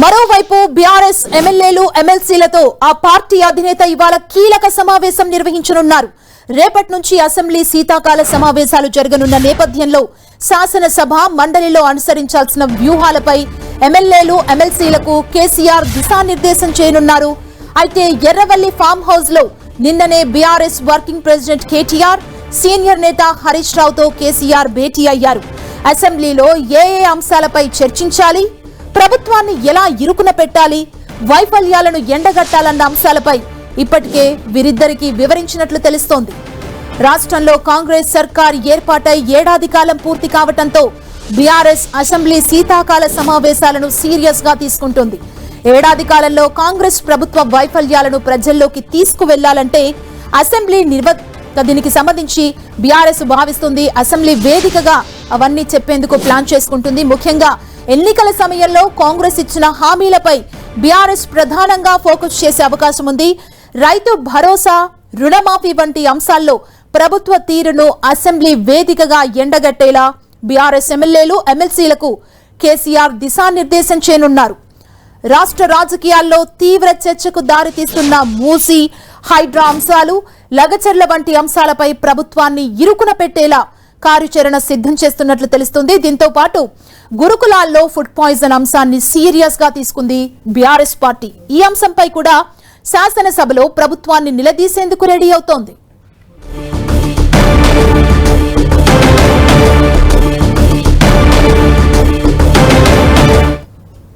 మరోవైపు బీఆర్ఎస్ ఎమ్మెల్యేలు ఎమ్మెల్సీలతో ఆ పార్టీ అధినేత ఇవాళ కీలక సమావేశం నిర్వహించనున్నారు. రేపటి నుంచి అసెంబ్లీ శీతాకాల సమావేశాలు జరగనున్న నేపథ్యంలో శాసనసభ మండలిలో అనుసరించాల్సిన వ్యూహాలపై ఎమ్మెల్యేలు ఎమ్మెల్సీలకు కేసీఆర్ దిశానిర్దేశం చేయనున్నారు. అయితే ఎర్రవల్లి ఫామ్ హౌస్లో నిన్ననే BRS working president KTR senior నేత హరీష్ రావుతో కేసీఆర్ భేటీ అయ్యారు. అసెంబ్లీలో ఏ ఏ అంశాలపై చర్చించాలి? ప్రభుత్వాన్ని ఎలా ఇరుకున పెట్టాలి? వైఫల్యాలను ఎండగట్టాలన్న అంశాలపై ఇప్పటికే వీరిద్దరికీ వివరించినట్లు తెలుస్తోంది. రాష్ట్రంలో కాంగ్రెస్ సర్కార్ ఏర్పాటై ఏడాది కాలం పూర్తి కావటంతో బీఆర్ఎస్ అసెంబ్లీ శీతాకాల సమావేశాలను సీరియస్గా తీసుకుంటుంది. ఏడాది కాలంలో కాంగ్రెస్ ప్రభుత్వ వైఫల్యాలను ప్రజల్లోకి తీసుకువెళ్ళాలంటే అసెంబ్లీ నిర్వ దీనికి సంబంధించి బీఆర్ఎస్ భావిస్తుంది అసెంబ్లీ వేదికగా అవన్నీ చెప్పేందుకు ప్లాన్ చేసుకుంటుంది. ముఖ్యంగా ఎన్నికల సమయంలో కాంగ్రెస్ ఇచ్చిన హామీలపై బీఆర్ఎస్ ప్రధానంగా ఫోకస్ చేసే అవకాశం ఉంది. రైతు భరోసా రుణమాఫీ వంటి అంశాల్లో ప్రభుత్వ తీరును అసెంబ్లీ వేదికగా ఎండగట్టేలా బీఆర్ఎస్ ఎమ్మెల్యేలు ఎమ్మెల్సీలకు కేసీఆర్ దిశానిర్దేశం చేయనున్నారు. రాష్ట్ర రాజకీయాల్లో తీవ్ర చర్చకు దారితీస్తున్న మూసి హైడ్రా అంశాలు లగచర్ల వంటి అంశాలపై ప్రభుత్వాన్ని ఇరుకున పెట్టేలా కార్యాచరణ సిద్ధం చేస్తున్నట్లు తెలుస్తుంది. దీంతో పాటు గురుకులాల్లో ఫుడ్ పాయిజన్ అంశాన్ని సీరియస్గా తీసుకుంది బీఆర్ఎస్ పార్టీ. ఈ అంశంపై కూడా శాసనసభలో ప్రభుత్వాన్ని నిలదీసేందుకు రెడీ అవుతోంది.